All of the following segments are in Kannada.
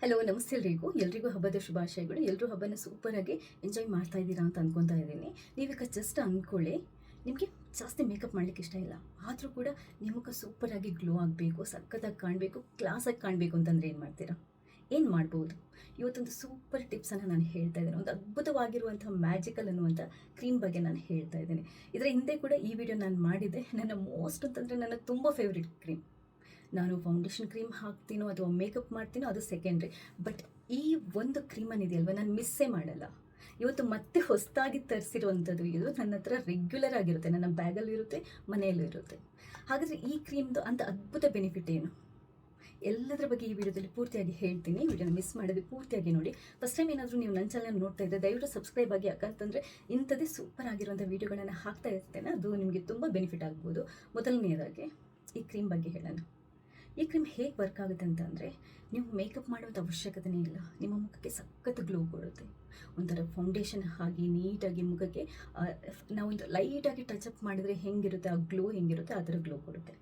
ಹಲೋ ನಮಸ್ತೆ ಎಲ್ರಿಗೂ. ಎಲ್ರಿಗೂ ಹಬ್ಬದ ಶುಭಾಶಯಗಳು. ಎಲ್ಲರೂ ಹಬ್ಬನ ಸೂಪರಾಗಿ ಎಂಜಾಯ್ ಮಾಡ್ತಾ ಇದ್ದೀರಾ ಅಂತ ಅನ್ಕೊತಾ ಇದ್ದೀನಿ. ನೀವೀಗ ಜಸ್ಟ್ ಅಂದ್ಕೊಳ್ಳಿ ನಿಮಗೆ ಜಾಸ್ತಿ ಮೇಕಪ್ ಮಾಡಲಿಕ್ಕೆ ಇಷ್ಟ ಇಲ್ಲ. ಆದರೂ ಕೂಡ ನಿಮಗೆ ಸೂಪರಾಗಿ ಗ್ಲೋ ಆಗಬೇಕು, ಸಖತ್ತಾಗಿ ಕಾಣಬೇಕು ಕ್ಲಾಸಾಗಿ ಕಾಣಬೇಕು ಅಂತಂದರೆ ಏನು ಮಾಡ್ತೀರಾ? ಏನು ಮಾಡ್ಬೋದು? ಇವತ್ತೊಂದು ಸೂಪರ್ ಟಿಪ್ಸನ್ನು ನಾನು ಹೇಳ್ತಾ ಇದ್ದೇನೆ. ಒಂದು ಅದ್ಭುತವಾಗಿರುವಂಥ ಮ್ಯಾಜಿಕಲ್ ಅನ್ನುವಂಥ ಕ್ರೀಮ್ ಬಗ್ಗೆ ನಾನು ಹೇಳ್ತಾ ಇದ್ದೇನೆ. ಇದರ ಹಿಂದೆ ಕೂಡ ಈ ವಿಡಿಯೋ ನಾನು ಮಾಡಿದ್ದೆ. ನನ್ನ ಮೋಸ್ಟ್ ಅಂತಂದರೆ ನನ್ನ ತುಂಬ ಫೇವ್ರೆಟ್ ಕ್ರೀಮ್ ನಾನು ಫೌಂಡೇಶನ್ ಕ್ರೀಮ್ ಹಾಕ್ತೀನೋ ಅಥವಾ ಮೇಕಪ್ ಮಾಡ್ತೀನೋ ಅದು ಸೆಕೆಂಡ್ರಿ ಬಟ್ ಈ ಒಂದು ಕ್ರೀಮ್ ಇದೆಯಲ್ವ ನಾನು ಮಿಸ್ಸೇ ಮಾಡಲ್ಲ. ಇವತ್ತು ಮತ್ತೆ ಹೊಸದಾಗಿ ತರಿಸಿರುವಂಥದ್ದು ಇದು ನನ್ನ ಹತ್ರ ರೆಗ್ಯುಲರ್ ಆಗಿರುತ್ತೆ. ನನ್ನ ಬ್ಯಾಗಲ್ಲೂ ಇರುತ್ತೆ, ಮನೆಯಲ್ಲೂ ಇರುತ್ತೆ. ಹಾಗಾದರೆ ಈ ಕ್ರೀಮ್ದು ಅಂತ ಅದ್ಭುತ ಬೆನಿಫಿಟ್ ಏನು? ಎಲ್ಲದರ ಬಗ್ಗೆ ಈ ವಿಡಿಯೋದಲ್ಲಿ ಪೂರ್ತಿಯಾಗಿ ಹೇಳ್ತೀನಿ. ವಿಡಿಯೋನ ಮಿಸ್ ಮಾಡೋದು ಪೂರ್ತಿಯಾಗಿ ನೋಡಿ. ಫಸ್ಟ್ ಟೈಮ್ ಏನಾದರೂ ನೀವು ನನ್ನ ಚಾನಲ್ ನೋಡ್ತಾ ಇದ್ದರೆ ದಯವಿಟ್ಟು ಸಬ್ಸ್ಕ್ರೈಬ್ ಆಗಿ ಯಾಕಂತಂದರೆ ಇಂಥದ್ದೇ ಸೂಪರ್ ಆಗಿರುವಂಥ ವಿಡಿಯೋಗಳನ್ನು ಹಾಕ್ತಾ ಇರ್ತೇನೆ. ಅದು ನಿಮಗೆ ತುಂಬ ಬೆನಿಫಿಟ್ ಆಗ್ಬೋದು. ಮೊದಲನೆಯದಾಗಿ ಈ ಕ್ರೀಮ್ ಬಗ್ಗೆ ಹೇಳೋಣ. ಈ ಕ್ರೀಮ್ ಹೇಗೆ ವರ್ಕ್ ಆಗುತ್ತೆ ಅಂತಂದರೆ, ನೀವು ಮೇಕಪ್ ಮಾಡುವಂಥ ಅವಶ್ಯಕತೆನೇ ಇಲ್ಲ. ನಿಮ್ಮ ಮುಖಕ್ಕೆ ಸಖತ್ ಗ್ಲೋ ಕೊಡುತ್ತೆ. ಒಂಥರ ಫೌಂಡೇಶನ್ ಹಾಗೆ ನೀಟಾಗಿ ಮುಖಕ್ಕೆ ನಾವೊಂದು ಲೈಟಾಗಿ ಟಚ್ ಅಪ್ ಮಾಡಿದರೆ ಹೆಂಗಿರುತ್ತೆ, ಆ ಗ್ಲೋ ಹೆಂಗಿರುತ್ತೆ, ಆ ಥರ ಗ್ಲೋ ಕೊಡುತ್ತೆ.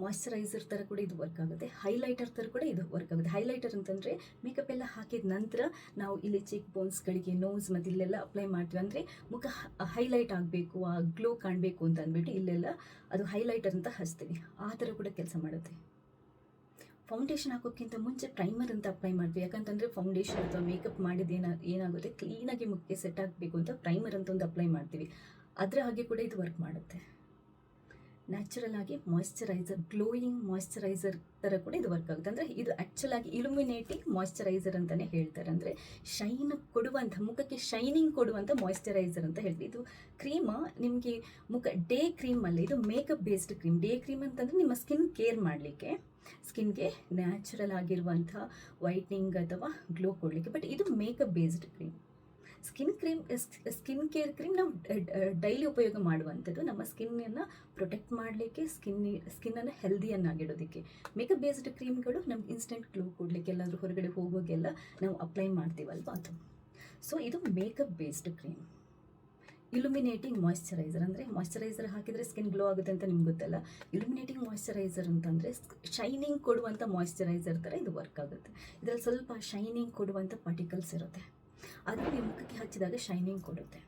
ಮಾಯ್ಶ್ಚರೈಸರ್ ಥರ ಕೂಡ ಇದು ವರ್ಕ್ ಆಗುತ್ತೆ. ಹೈಲೈಟರ್ ಥರ ಕೂಡ ಇದು ವರ್ಕ್ ಆಗುತ್ತೆ. ಹೈಲೈಟರ್ ಅಂತಂದರೆ ಮೇಕಪ್ ಎಲ್ಲ ಹಾಕಿದ ನಂತರ ನಾವು ಇಲ್ಲಿ ಚಿಕ್ ಬೋನ್ಸ್ಗಳಿಗೆ ನೋಸ್ ಮತ್ತು ಇಲ್ಲೆಲ್ಲ ಅಪ್ಲೈ ಮಾಡ್ತೀವಿ. ಅಂದರೆ ಮುಖ ಹೈಲೈಟ್ ಆಗಬೇಕು, ಆ ಗ್ಲೋ ಕಾಣಬೇಕು ಅಂತ ಅಂದ್ಬಿಟ್ಟು ಇಲ್ಲೆಲ್ಲ ಅದು ಹೈಲೈಟರ್ ಅಂತ ಹಚ್ತೀವಿ. ಆ ಥರ ಕೂಡ ಕೆಲಸ ಮಾಡುತ್ತೆ. ಫೌಂಡೇಶನ್ ಹಾಕೋಕ್ಕಿಂತ ಮುಂಚೆ ಪ್ರೈಮರ್ ಅಂತ ಅಪ್ಲೈ ಮಾಡ್ತೀವಿ. ಯಾಕಂತಂದರೆ ಫೌಂಡೇಶನ್ ಅಥವಾ ಮೇಕಪ್ ಮಾಡಿದ ಏನ, ಏನಾಗುತ್ತೆ? ಕ್ಲೀನಾಗಿ ಮುಖಕ್ಕೆ ಸೆಟ್ ಆಗಬೇಕು ಅಂತ ಪ್ರೈಮರ್ ಅಂತ ಒಂದು ಅಪ್ಲೈ ಮಾಡ್ತೀವಿ. ಅದರ ಹಾಗೆ ಕೂಡ ಇದು ವರ್ಕ್ ಮಾಡುತ್ತೆ. ನ್ಯಾಚುರಲ್ ಆಗಿ ಮಾಯಿಶ್ಚರೈಸರ್ ಗ್ಲೋಯಿಂಗ್ ಮಾಯಿಶ್ಚರೈಸರ್ ಥರ ಕೂಡ ಇದು ವರ್ಕ್ ಆಗುತ್ತೆ. ಅಂದರೆ ಇದು ಆ್ಯಕ್ಚುಲ್ ಆಗಿ ಇಲ್ಯುಮಿನೇಟಿಂಗ್ ಮಾಯಿಶ್ಚರೈಸರ್ ಅಂತಲೇ ಹೇಳ್ತಾರೆ. ಅಂದರೆ ಶೈನ್ ಕೊಡುವಂಥ ಮುಖಕ್ಕೆ ಶೈನಿಂಗ್ ಕೊಡುವಂಥ ಮಾಯಿಶ್ಚರೈಸರ್ ಅಂತ ಹೇಳ್ತೀವಿ. ಇದು ಕ್ರೀಮ ನಿಮಗೆ ಮುಖ ಡೇ ಕ್ರೀಮ್ ಅಲ್ಲ, ಇದು makeup based cream day cream ಅಂತಂದರೆ ನಿಮ್ಮ ಸ್ಕಿನ್ ಕೇರ್ ಮಾಡಲಿಕ್ಕೆ ಸ್ಕಿನ್ಗೆ ನ್ಯಾಚುರಲ್ ಆಗಿರುವಂಥ ವೈಟ್ನಿಂಗ್ ಅಥವಾ ಗ್ಲೋ ಕೊಡಲಿಕ್ಕೆ. ಬಟ್ ಇದು makeup based cream skin cream skin care cream ನಾವು ಡೈಲಿ ಉಪಯೋಗ ಮಾಡುವಂಥದ್ದು. ನಮ್ಮ ಸ್ಕಿನ್ನನ್ನು ಪ್ರೊಟೆಕ್ಟ್ ಮಾಡಲಿಕ್ಕೆ ಸ್ಕಿನ್ ಸ್ಕಿನ್ನನ್ನು ಹೆಲ್ದಿಯನ್ನಾಗಿಡೋದಕ್ಕೆ ಮೇಕಪ್ ಬೇಸ್ಡ್ ಕ್ರೀಮ್ಗಳು ನಮ್ಗೆ ಇನ್ಸ್ಟೆಂಟ್ ಗ್ಲೋ ಕೊಡಲಿಕ್ಕೆ, ಎಲ್ಲಾದರೂ ಹೊರಗಡೆ ಹೋಗೋಗೆಲ್ಲ ನಾವು ಅಪ್ಲೈ ಮಾಡ್ತೀವಲ್ವ ಅದು. ಸೊ ಇದು makeup based cream illuminating moisturiser ಅಂದರೆ ಮಾಯ್ಶ್ಚರೈಸರ್ ಹಾಕಿದರೆ ಸ್ಕಿನ್ ಗ್ಲೋ ಆಗುತ್ತೆ ಅಂತ ನಿಮ್ಗೆ ಗೊತ್ತಲ್ಲ. ಇಲ್ಯುಮಿನೇಟಿಂಗ್ ಮಾಯಿಶ್ಚರೈಸರ್ ಅಂತಂದರೆ ಶೈನಿಂಗ್ ಕೊಡುವಂಥ ಮಾಯಿಶ್ಚರೈಸರ್ ಥರ ಇದು ವರ್ಕ್ ಆಗುತ್ತೆ. ಇದರಲ್ಲಿ ಸ್ವಲ್ಪ ಶೈನಿಂಗ್ ಕೊಡುವಂಥ ಪಾರ್ಟಿಕಲ್ಸ್ ಇರುತ್ತೆ. ಅದು ನಿಮ್ಮ ಮುಖಕ್ಕೆ ಹಚ್ಚಿದಾಗ ಶೈನಿಂಗ್ ಕೊಡುತ್ತೆ.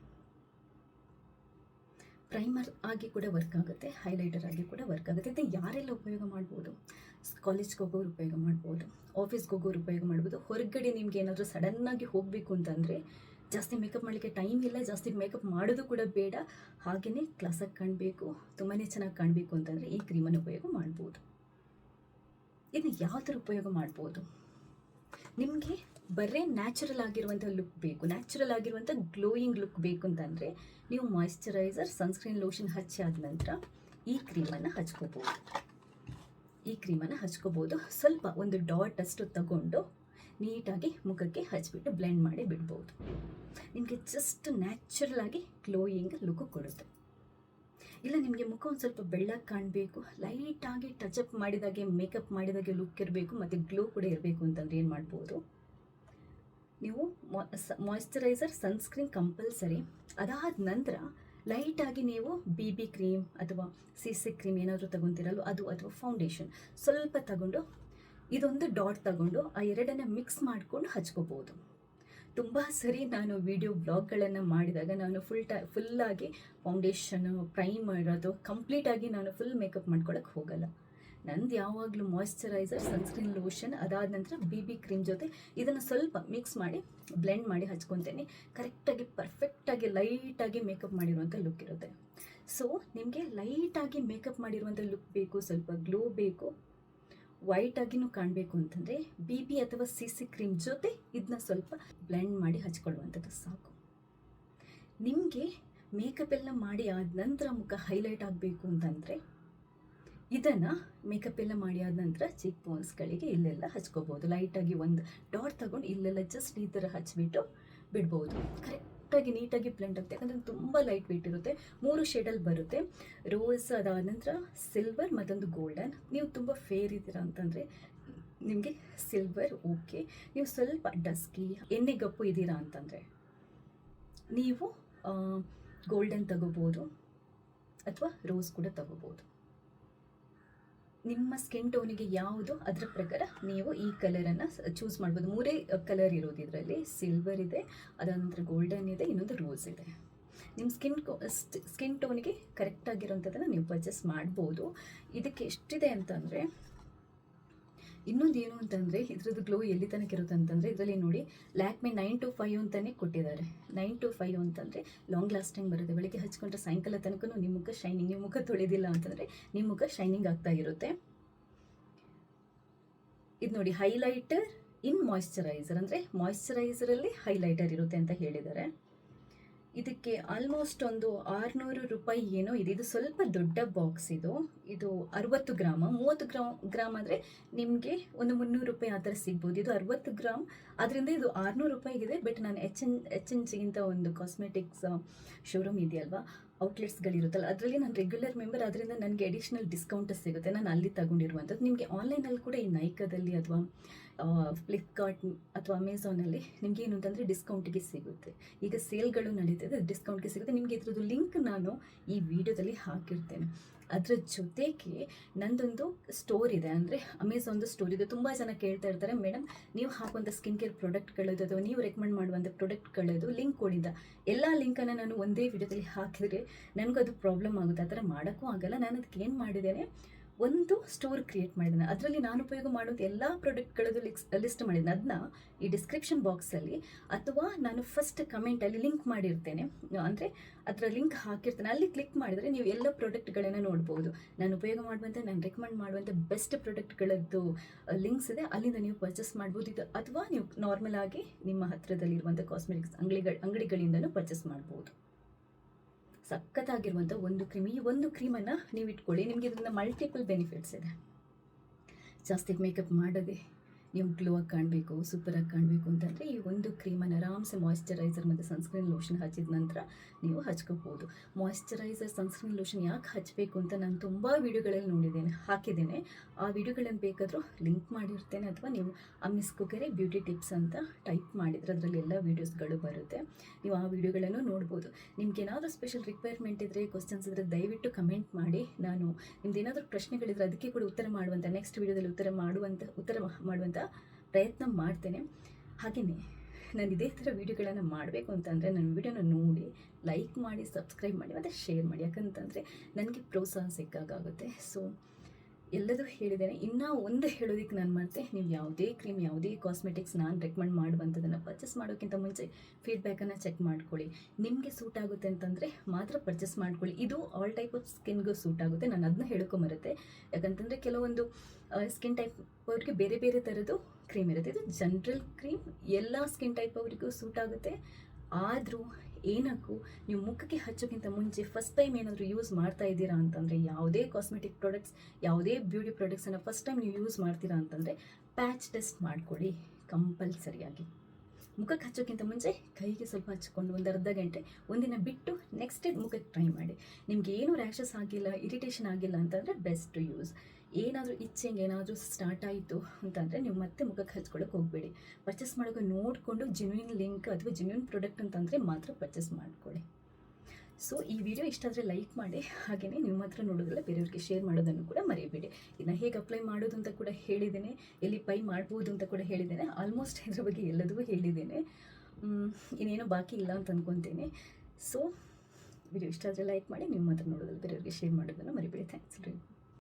ಪ್ರೈಮರ್ ಆಗಿ ಕೂಡ ವರ್ಕ್ ಆಗುತ್ತೆ ಹೈಲೈಟರ್ ಆಗಿ ಕೂಡ ವರ್ಕ್ ಆಗುತ್ತೆ. ಇದು ಯಾರೆಲ್ಲ ಉಪಯೋಗ ಮಾಡ್ಬೋದು? ಕಾಲೇಜ್ಗೆ ಹೋಗೋರು ಉಪಯೋಗ ಮಾಡ್ಬೋದು ಆಫೀಸ್ಗೆ ಹೋಗೋರು ಉಪಯೋಗ ಮಾಡ್ಬೋದು. ಹೊರಗಡೆ ನಿಮ್ಗೆ ಏನಾದರೂ ಸಡನ್ನಾಗಿ ಹೋಗಬೇಕು ಅಂತಂದರೆ ಜಾಸ್ತಿ ಮೇಕಪ್ ಮಾಡಲಿಕ್ಕೆ ಟೈಮ್ ಇಲ್ಲ, ಜಾಸ್ತಿ ಮೇಕಪ್ ಮಾಡೋದು ಕೂಡ ಬೇಡ. ಹಾಗೆಯೇ ಕ್ಲಾಸಾಗಿ ಕಾಣಬೇಕು ತುಂಬಾ ಚೆನ್ನಾಗಿ ಕಾಣಬೇಕು ಅಂತಂದರೆ ಈ ಕ್ರೀಮನ್ನು ಉಪಯೋಗ ಮಾಡ್ಬೋದು. ಇದನ್ನು ಯಾವ ಥರ ಉಪಯೋಗ ಮಾಡ್ಬೋದು? ನಿಮಗೆ ಬರೀ ನ್ಯಾಚುರಲ್ ಆಗಿರುವಂಥ ಲುಕ್ ಬೇಕು. ನ್ಯಾಚುರಲ್ ಆಗಿರುವಂಥ ಗ್ಲೋಯಿಂಗ್ ಲುಕ್ ಬೇಕು ಅಂತಂದರೆ ನೀವು ಮಾಯ್ಶ್ಚರೈಸರ್ ಸನ್ಸ್ಕ್ರೀನ್ ಲೋಷನ್ ಹಚ್ಚಿ ನಂತರ ಈ ಕ್ರೀಮನ್ನು ಹಚ್ಕೋಬೋದು. ಈ ಕ್ರೀಮನ್ನು ಹಚ್ಕೋಬೋದು. ಸ್ವಲ್ಪ ಒಂದು ಡಾಟ್ ಅಷ್ಟು ತಗೊಂಡು ನೀಟಾಗಿ ಮುಖಕ್ಕೆ ಹಚ್ಬಿಟ್ಟು ಬ್ಲೆಂಡ್ ಮಾಡಿ ಬಿಡ್ಬೋದು. ನಿಮಗೆ ಜಸ್ಟ್ ನ್ಯಾಚುರಲ್ ಆಗಿ ಗ್ಲೋಯಿಂಗ್ ಲುಕ್ ಕೊಡುತ್ತೆ. ಇಲ್ಲ, ನಿಮಗೆ ಮುಖ ಒಂದು ಸ್ವಲ್ಪ ಬೆಳ್ಳಗೆ ಕಾಣಬೇಕು ಲೈಟಾಗಿ ಟಚ್ ಅಪ್ ಮಾಡಿದಾಗೆ ಮೇಕಪ್ ಮಾಡಿದಾಗೆ ಲುಕ್ ಇರಬೇಕು, ಮತ್ತು ಗ್ಲೋ ಕೂಡ ಇರಬೇಕು ಅಂತಂದ್ರೆ ಏನು ಮಾಡ್ಬೋದು? ನೀವು ಮಾಯ್ಶ್ಚರೈಸರ್ ಸನ್ಸ್ಕ್ರೀನ್ ಕಂಪಲ್ಸರಿ ಅದಾದ ನಂತರ ಲೈಟಾಗಿ ನೀವು ಬಿ ಬಿ ಕ್ರೀಮ್ ಅಥವಾ ಸಿ ಸಿ ಕ್ರೀಮ್ ಏನಾದರೂ ತಗೊತಿರಲ್ವ ಅದು ಅಥವಾ ಫೌಂಡೇಶನ್ ಸ್ವಲ್ಪ ತಗೊಂಡು ಇದೊಂದು ಡಾಟ್ ತಗೊಂಡು ಆ ಎರಡನ್ನು ಮಿಕ್ಸ್ ಮಾಡಿಕೊಂಡು ಹಚ್ಕೋಬೋದು. ತುಂಬ ಸರಿ ನಾನು ವಿಡಿಯೋ ಬ್ಲಾಗ್ಗಳನ್ನು ಮಾಡಿದಾಗ ನಾನು ಫುಲ್ ಟೈ ಫುಲ್ಲಾಗಿ ಫೌಂಡೇಶನ್ನು ಪ್ರೈಮರ್ ಅದು ಕಂಪ್ಲೀಟಾಗಿ ನಾನು ಫುಲ್ ಮೇಕಪ್ ಮಾಡ್ಕೊಳಕ್ಕೆ ಹೋಗಲ್ಲ. ನಂದು ಯಾವಾಗಲೂ ಮಾಯಿಶ್ಚರೈಸರ್ ಸನ್ಸ್ಕ್ರೀನ್ ಲೋಷನ್ ಅದಾದ ನಂತರ ಬಿ ಬಿ ಕ್ರೀಮ್ ಜೊತೆ ಇದನ್ನು ಸ್ವಲ್ಪ ಮಿಕ್ಸ್ ಮಾಡಿ ಬ್ಲೆಂಡ್ ಮಾಡಿ ಹಚ್ಕೊತೇನೆ. ಕರೆಕ್ಟಾಗಿ ಪರ್ಫೆಕ್ಟಾಗಿ ಲೈಟಾಗಿ ಮೇಕಪ್ ಮಾಡಿರುವಂಥ ಲುಕ್ ಇರುತ್ತೆ. ಸೊ ನಿಮಗೆ ಲೈಟಾಗಿ ಮೇಕಪ್ ಮಾಡಿರುವಂಥ ಲುಕ್ ಬೇಕು, ಸ್ವಲ್ಪ ಗ್ಲೋ ಬೇಕು ವೈಟ್ ಆಗಿನೂ ಕಾಣಬೇಕು ಅಂತಂದರೆ ಬಿ ಬಿ ಅಥವಾ ಸಿ ಸಿ ಕ್ರೀಮ್ ಜೊತೆ ಇದನ್ನ ಸ್ವಲ್ಪ ಬ್ಲೆಂಡ್ ಮಾಡಿ ಹಚ್ಕೊಳ್ಳುವಂಥದ್ದು ಸಾಕು. ನಿಮಗೆ ಮೇಕಪ್ ಎಲ್ಲ ಮಾಡಿ ಆದ ನಂತರ ಮುಖ ಹೈಲೈಟ್ ಆಗಬೇಕು ಅಂತಂದರೆ ಇದನ್ನು ಮೇಕಪ್ ಎಲ್ಲ ಮಾಡಿ ಆದ ನಂತರ ಚಿಕ್ ಬೋನ್ಸ್ಗಳಿಗೆ ಇಲ್ಲೆಲ್ಲ ಹಚ್ಕೋಬೋದು. ಲೈಟಾಗಿ ಒಂದು ಡಾಟ್ ತಗೊಂಡು ಇಲ್ಲೆಲ್ಲ ಜಸ್ಟ್ ಈ ಥರ ಹಚ್ಬಿಟ್ಟು ಬಿಡ್ಬೋದು. ಕರೆಕ್ಟಾಗಿ ನೀಟಾಗಿ ಬ್ಲೆಂಡ್ ಆಗುತ್ತೆ ಯಾಕಂದರೆ ತುಂಬ ಲೈಟ್ ವೆಯ್ಟ್ ಇರುತ್ತೆ. ಮೂರು ಶೇಡಲ್ಲಿ ಬರುತ್ತೆ. ರೋಸ್ ಅದಾದ ನಂತರ ಸಿಲ್ವರ್ ಮತ್ತೊಂದು ಗೋಲ್ಡನ್ ನೀವು ತುಂಬ ಫೇರ್ ಇದ್ದೀರಾ ಅಂತಂದರೆ ನಿಮಗೆ ಸಿಲ್ವರ್ ಓಕೆ ನೀವು ಸ್ವಲ್ಪ ಡಸ್ಕಿ ಎಣ್ಣೆ ಗಪ್ಪು ಇದ್ದೀರಾ ಅಂತಂದರೆ ನೀವು ಗೋಲ್ಡನ್ ತಗೋಬೋದು ಅಥವಾ ರೋಸ್ ಕೂಡ ತಗೋಬೋದು. ನಿಮ್ಮ ಸ್ಕಿನ್ ಟೋನಿಗೆ ಯಾವುದು ಅದರ ಪ್ರಕಾರ ನೀವು ಈ ಕಲರನ್ನು ಚೂಸ್ ಮಾಡ್ಬೋದು. ಮೂರೇ ಕಲರ್ ಇರೋದು ಇದರಲ್ಲಿ. ಸಿಲ್ವರ್ ಇದೆ ಅದಾದ ನಂತರ ಗೋಲ್ಡನ್ ಇದೆ, ಇನ್ನೊಂದು ರೋಸ್ ಇದೆ. ನಿಮ್ಮ ಸ್ಕಿನ್ ಸ್ಕಿನ್ ಟೋನಿಗೆ ಕರೆಕ್ಟ್ ಆಗಿರೋಂಥದ್ದನ್ನು ನೀವು ಪರ್ಚೇಸ್ ಮಾಡ್ಬೋದು. ಇದಕ್ಕೆ ಎಷ್ಟಿದೆ ಅಂತಂದರೆ ಇನ್ನೊಂದು ಏನು ಅಂತಂದರೆ, ಇದ್ರದ್ದು ಗ್ಲೋ ಎಲ್ಲಿ ತನಕ ಇರುತ್ತೆ ಅಂತಂದರೆ, ಇದರಲ್ಲಿ ನೋಡಿ ಲ್ಯಾಕ್ಮಿ ನೈನ್ ಟು ಫೈವ್ ಅಂತಲೇ ಕೊಟ್ಟಿದ್ದಾರೆ. ನೈನ್ ಟು ಫೈವ್ ಅಂತಂದರೆ ಲಾಂಗ್ ಲಾಸ್ಟಿಂಗ್ ಬರುತ್ತೆ. ಬೆಳಿಗ್ಗೆ ಹಚ್ಕೊಂಡ್ರೆ ಸಾಯಂಕಾಲ ತನಕ ನಿಮ್ಮ ಮುಖ ಶೈನಿಂಗ್ ನಿಮ್ಮ ಮುಖ ತೊಳೆದಿಲ್ಲ ಅಂತಂದರೆ ನಿಮ್ಮ ಮುಖ ಶೈನಿಂಗ್ ಆಗ್ತಾ ಇರುತ್ತೆ. ಇದು ನೋಡಿ ಹೈಲೈಟರ್ ಇನ್ ಮಾಯಿಶ್ಚರೈಸರ್ ಅಂದರೆ ಮಾಯಿಶ್ಚರೈಸರಲ್ಲಿ ಹೈಲೈಟರ್ ಇರುತ್ತೆ ಅಂತ ಹೇಳಿದ್ದಾರೆ. ಇದಕ್ಕೆ ಆಲ್ಮೋಸ್ಟ್ ಒಂದು ಆರುನೂರು ರೂಪಾಯಿ ಏನೋ ಇದೆ. ಇದು ಸ್ವಲ್ಪ ದೊಡ್ಡ ಬಾಕ್ಸ್ ಇದು. ಇದು ಅರವತ್ತು ಗ್ರಾಮ. ಮೂವತ್ತು ಗ್ರಾಮ್ ಗ್ರಾಮ್ ಆದರೆ ನಿಮಗೆ ಒಂದು ಮುನ್ನೂರು ರೂಪಾಯಿ ಆ ಥರ ಸಿಗ್ಬೋದು. ಇದು ಅರವತ್ತು ಗ್ರಾಮ್. ಅದರಿಂದ ಇದು ಆರುನೂರು ಇದೆ ಬಟ್ ನಾನು ಎಚ್ ಎನ್ ಎಚ್ ಎನ್ ಸಿಗಿಂತ ಒಂದು ಕಾಸ್ಮೆಟಿಕ್ಸ್ ಶೋರೂಮ್ ಇದೆಯಲ್ವಾ? ಔಟ್ಲೆಟ್ಸ್ಗಳಿರುತ್ತಲ್ಲ ಅದರಲ್ಲಿ ನಾನು ರೆಗ್ಯುಲರ್ ಮೆಂಬರ್ ಅದರಿಂದ ನನಗೆ ಅಡಿಷ್ನಲ್ ಡಿಸ್ಕೌಂಟ್ ಸಿಗುತ್ತೆ. ನಾನು ಅಲ್ಲಿ ತಗೊಂಡಿರುವಂಥದ್ದು. ನಿಮಗೆ ಆನ್ಲೈನಲ್ಲಿ ಕೂಡ ಈ ನೈಕದಲ್ಲಿ ಅಥವಾ ಫ್ಲಿಪ್ಕಾರ್ಟ್ ಅಥವಾ ಅಮೆಝಾನಲ್ಲಿ ನಿಮ್ಗೆ ಏನು ಅಂತಂದರೆ ಡಿಸ್ಕೌಂಟಿಗೆ ಸಿಗುತ್ತೆ. ಈಗ ಸೇಲ್ಗಳು ನಡೀತಿದೆ. ಡಿಸ್ಕೌಂಟ್ಗೆ ಸಿಗುತ್ತೆ. ನಿಮಗೆ ಇದ್ರದ್ದು ಲಿಂಕ್ ನಾನು ಈ ವಿಡಿಯೋದಲ್ಲಿ ಹಾಕಿರ್ತೇನೆ. ಅದರ ಜೊತೆಗೆ ನಂದೊಂದು ಸ್ಟೋರ್ ಇದೆ. ಅಂದರೆ ಅಮೆಝಾನ್ದು ಸ್ಟೋರ್ ಇದೆ. ತುಂಬ ಜನ ಕೇಳ್ತಾ ಇರ್ತಾರೆ ಮೇಡಮ್ ನೀವು ಹಾಕುವಂಥ ಸ್ಕಿನ್ ಕೇರ್ ಪ್ರಾಡಕ್ಟ್ಗಳದ್ದು ಅಥವಾ ನೀವು ರೆಕಮೆಂಡ್ ಮಾಡುವಂಥ ಪ್ರಾಡಕ್ಟ್ಗಳದ್ದು ಲಿಂಕ್ ಕೊಡಿದ್ದ ಎಲ್ಲ ಲಿಂಕನ್ನು ನಾನು ಒಂದೇ ವಿಡಿಯೋದಲ್ಲಿ ಹಾಕಿದರೆ ನನಗದು ಪ್ರಾಬ್ಲಮ್ ಆಗುತ್ತೆ. ಆ ಥರ ಮಾಡೋಕ್ಕೂ ಆಗಲ್ಲ. ನಾನು ಅದಕ್ಕೆ ಏನು ಮಾಡಿದ್ದೇನೆ ಒಂದು ಸ್ಟೋರ್ ಕ್ರಿಯೇಟ್ ಮಾಡಿದ್ದೇನೆ ಅದರಲ್ಲಿ ನಾನು ಉಪಯೋಗ ಮಾಡೋದು ಎಲ್ಲ ಪ್ರಾಡಕ್ಟ್ಗಳದ್ದು ಲಿಕ್ಸ್ ಲಿಸ್ಟ್ ಮಾಡಿದ್ದೇನೆ ಅದನ್ನ ಈ ಡಿಸ್ಕ್ರಿಪ್ಷನ್ ಬಾಕ್ಸಲ್ಲಿ ಅಥವಾ ನಾನು ಫಸ್ಟ್ ಕಮೆಂಟಲ್ಲಿ ಲಿಂಕ್ ಮಾಡಿರ್ತೇನೆ. ಅಂದರೆ ಅದರ ಲಿಂಕ್ ಹಾಕಿರ್ತೇನೆ. ಅಲ್ಲಿ ಕ್ಲಿಕ್ ಮಾಡಿದರೆ ನೀವು ಎಲ್ಲ ಪ್ರಾಡಕ್ಟ್ಗಳನ್ನು ನೋಡ್ಬೋದು. ನಾನು ಉಪಯೋಗ ಮಾಡುವಂಥ ನಾನು ರೆಕಮೆಂಡ್ ಮಾಡುವಂಥ ಬೆಸ್ಟ್ ಪ್ರಾಡಕ್ಟ್ಗಳದ್ದು ಲಿಂಕ್ಸ್ ಇದೆ. ಅಲ್ಲಿಂದ ನೀವು ಪರ್ಚೇಸ್ ಮಾಡ್ಬೋದು. ಇದು ಅಥವಾ ನೀವು ನಾರ್ಮಲ್ ಆಗಿ ನಿಮ್ಮ ಹತ್ತಿರದಲ್ಲಿರುವಂಥ ಕಾಸ್ಮೆಟಿಕ್ಸ್ ಅಂಗಡಿಗಳ ಅಂಗಡಿಗಳಿಂದಲೂ ಪರ್ಚೇಸ್ ಮಾಡ್ಬೋದು. ಸಖತ್ತಾಗಿರುವಂಥ ಒಂದು ಕ್ರೀಮ್. ಈ ಒಂದು ಕ್ರೀಮನ್ನು ನೀವು ಇಟ್ಕೊಳ್ಳಿ ನಿಮಗೆ ಇದರಿಂದ ಮಲ್ಟಿಪಲ್ ಬೆನಿಫಿಟ್ಸ್ ಇದೆ. ಜಾಸ್ತಿ ಮೇಕಪ್ ಮಾಡದೆ. ಆಗಿ ಕಾಣಬೇಕು ಸೂಪರಾಗಿ ಕಾಣಬೇಕು ಅಂತಂದರೆ ಈ ಒಂದು ಕ್ರೀಮನ್ನು ಆರಾಮ್ಸೆ ಮಾಯಿಶ್ಚರೈಸರ್ ಮತ್ತು ಸನ್ಸ್ಕ್ರೀನ್ ಲೋಷನ್ ಹಚ್ಚಿದ ನಂತರ ನೀವು ಹಚ್ಕೋಬೋದು. ಮಾಯಿಶ್ಚರೈಸರ್ ಸನ್ಸ್ಕ್ರೀನ್ ಲೋಷನ್ ಯಾಕೆ ಹಚ್ಚಬೇಕು ಅಂತ ನಾನು ತುಂಬ ವೀಡಿಯೋಗಳಲ್ಲಿ ನೋಡಿದ್ದೇನೆ, ಹಾಕಿದ್ದೇನೆ. ಆ ವಿಡಿಯೋಗಳನ್ನು ಬೇಕಾದರೂ ಲಿಂಕ್ ಮಾಡಿರ್ತೇನೆ ಅಥವಾ ನೀವು ಅಮ್ಮಿಸ್ ಕುಕೆರೆ ಬ್ಯೂಟಿ ಟಿಪ್ಸ್ ಅಂತ ಟೈಪ್ ಮಾಡಿದರೆ ಅದರಲ್ಲಿ ಎಲ್ಲ ವೀಡಿಯೋಸ್ಗಳು ಬರುತ್ತೆ. ನೀವು ಆ ವಿಡಿಯೋಗಳನ್ನು ನೋಡ್ಬೋದು. ನಿಮ್ಗೆ ಏನಾದರೂ ಸ್ಪೆಷಲ್ ರಿಕ್ವೈರ್ಮೆಂಟ್ ಇದ್ದರೆ ಕ್ವಶನ್ಸ್ ಇದ್ದರೆ ದಯವಿಟ್ಟು ಕಮೆಂಟ್ ಮಾಡಿ. ನಾನು ನಿಮ್ದು ಏನಾದರೂ ಪ್ರಶ್ನೆಗಳಿದ್ರೆ ಅದಕ್ಕೆ ಕೂಡ ಉತ್ತರ ಮಾಡುವಂಥ ನೆಕ್ಸ್ಟ್ ವಿಡಿಯೋದಲ್ಲಿ ಉತ್ತರ ಮಾಡುವಂಥ ಉತ್ತರ ಮಾಡುವಂಥ ಪ್ರಯತ್ನ ಮಾಡ್ತೇನೆ. ಹಾಗೆಯೇ ನಾನು ಇದೇ ಥರ ವೀಡಿಯೋಗಳನ್ನು ಮಾಡಬೇಕು ಅಂತಂದರೆ ನನ್ನ ವೀಡಿಯೋನ ನೋಡಿ ಲೈಕ್ ಮಾಡಿ ಸಬ್ಸ್ಕ್ರೈಬ್ ಮಾಡಿ ಮತ್ತು ಶೇರ್ ಮಾಡಿ. ಯಾಕಂತಂದರೆ ನನಗೆ ಪ್ರೋತ್ಸಾಹ ಸಿಕ್ಕಾಗುತ್ತೆ ಸೊ ಎಲ್ಲದೂ ಹೇಳಿದ್ದೇನೆ. ಇನ್ನೂ ಒಂದು ಹೇಳೋದಕ್ಕೆ ನಾನು ಮತ್ತೆ ನೀವು ಯಾವುದೇ ಕ್ರೀಮ್ ಯಾವುದೇ ಕಾಸ್ಮೆಟಿಕ್ಸ್ ನಾನು ರೆಕಮೆಂಡ್ ಮಾಡುವಂಥದ್ದನ್ನು ಪರ್ಚೇಸ್ ಮಾಡೋಕ್ಕಿಂತ ಮುಂಚೆ ಫೀಡ್ಬ್ಯಾಕನ್ನು ಚೆಕ್ ಮಾಡ್ಕೊಳ್ಳಿ. ನಿಮಗೆ ಸೂಟ್ ಆಗುತ್ತೆ ಅಂತಂದರೆ ಮಾತ್ರ ಪರ್ಚೇಸ್ ಮಾಡ್ಕೊಳ್ಳಿ. ಇದು ಆಲ್ ಟೈಪ್ ಆಫ್ ಸ್ಕಿನ್ಗೂ ಸೂಟ್ ಆಗುತ್ತೆ. ನಾನು ಅದನ್ನ ಹೇಳ್ಕೊಂಬರುತ್ತೆ ಯಾಕಂತಂದರೆ ಕೆಲವೊಂದು ಸ್ಕಿನ್ ಟೈಪ್ ಅವ್ರಿಗೆ ಬೇರೆ ಬೇರೆ ಥರದ್ದು ಕ್ರೀಮ್ ಇರುತ್ತೆ. ಇದು ಜನ್ರಲ್ ಕ್ರೀಮ್ ಎಲ್ಲ ಸ್ಕಿನ್ ಟೈಪ್ ಅವರಿಗೂ ಸೂಟ್ ಆಗುತ್ತೆ. ಆದರೂ ಏನಕ್ಕೂ ನೀವು ಮುಖಕ್ಕೆ ಹಚ್ಚೋಕ್ಕಿಂತ ಮುಂಚೆ ಫಸ್ಟ್ ಟೈಮ್ ಏನಾದರೂ ಯೂಸ್ ಮಾಡ್ತಾ ಇದ್ದೀರಾ ಅಂತಂದರೆ ಯಾವುದೇ ಕಾಸ್ಮೆಟಿಕ್ ಪ್ರಾಡಕ್ಟ್ಸ್ ಯಾವುದೇ ಬ್ಯೂಟಿ ಪ್ರಾಡಕ್ಟ್ಸನ್ನು ಫಸ್ಟ್ ಟೈಮ್ ನೀವು ಯೂಸ್ ಮಾಡ್ತೀರಾ ಅಂತಂದರೆ ಪ್ಯಾಚ್ ಟೆಸ್ಟ್ ಮಾಡಿಕೊಳ್ಳಿ ಕಂಪಲ್ಸರಿಯಾಗಿ ಮುಖಕ್ಕೆ ಹಚ್ಚೋಕ್ಕಿಂತ ಮುಂಚೆ ಕೈಗೆ ಸ್ವಲ್ಪ ಹಚ್ಕೊಂಡು ಒಂದು ಅರ್ಧ ಗಂಟೆ, ಒಂದಿನ ಬಿಟ್ಟು ನೆಕ್ಸ್ಟ್ ಡೇ ಮುಖಕ್ಕೆ ಟ್ರೈ ಮಾಡಿ. ನಿಮ್ಗೆ ಏನು ರ್ಯಾಷಸ್ ಆಗಿಲ್ಲ ಇರಿಟೇಷನ್ ಆಗಿಲ್ಲ ಅಂತಂದರೆ ಬೆಸ್ಟ್ ಯೂಸ್ ಏನಾದರೂ ಇಚ್ಛೆಂಗೆ ಏನಾದರೂ ಸ್ಟಾರ್ಟ್ ಆಯಿತು ಅಂತಂದರೆ ನೀವು ಮತ್ತೆ ಮುಖಕ್ಕೆ ಹಚ್ಕೊಳ್ಳೋಕೆ ಹೋಗಬೇಡಿ. ಪರ್ಚೇಸ್ ಮಾಡೋಕೆ ನೋಡಿಕೊಂಡು ಜೆನ್ಯೂನ್ ಲಿಂಕ್ ಅಥವಾ ಜೆನ್ಯೂನ್ ಪ್ರಾಡಕ್ಟ್ ಅಂತಂದರೆ ಮಾತ್ರ ಪರ್ಚೇಸ್ ಮಾಡ್ಕೊಳ್ಳಿ. ಸೊ ಈ ವಿಡಿಯೋ ಇಷ್ಟ ಆದರೆ ಲೈಕ್ ಮಾಡಿ ಹಾಗೆಯೇ ನಿಮ್ಮ ಹತ್ರ ನೋಡೋದಿಲ್ಲ ಬೇರೆಯವ್ರಿಗೆ ಶೇರ್ ಮಾಡೋದನ್ನು ಕೂಡ ಮರೆಯಬೇಡಿ ಇನ್ನು ಹೇಗೆ ಅಪ್ಲೈ ಮಾಡೋದು ಅಂತ ಕೂಡ ಹೇಳಿದ್ದೇನೆ, ಎಲ್ಲಿ ಪೈ ಮಾಡ್ಬೋದು ಅಂತ ಕೂಡ ಹೇಳಿದ್ದೇನೆ ಆಲ್ಮೋಸ್ಟ್ ಇದ್ರ ಬಗ್ಗೆ ಎಲ್ಲದೂ ಹೇಳಿದ್ದೇನೆ. ಇನ್ನೇನೋ ಬಾಕಿ ಇಲ್ಲ ಅಂತ ಅಂದ್ಕೊತೇನೆ ಸೊ ವಿಡಿಯೋ ಇಷ್ಟ ಆದರೆ ಲೈಕ್ ಮಾಡಿ, ನಿಮ್ಮ ಹತ್ರ ನೋಡೋದಿಲ್ಲ ಬೇರೆಯವ್ರಿಗೆ ಶೇರ್ ಮಾಡೋದನ್ನು ಮರಿಬೇಡಿ. ಥ್ಯಾಂಕ್ಸ್ ರೀ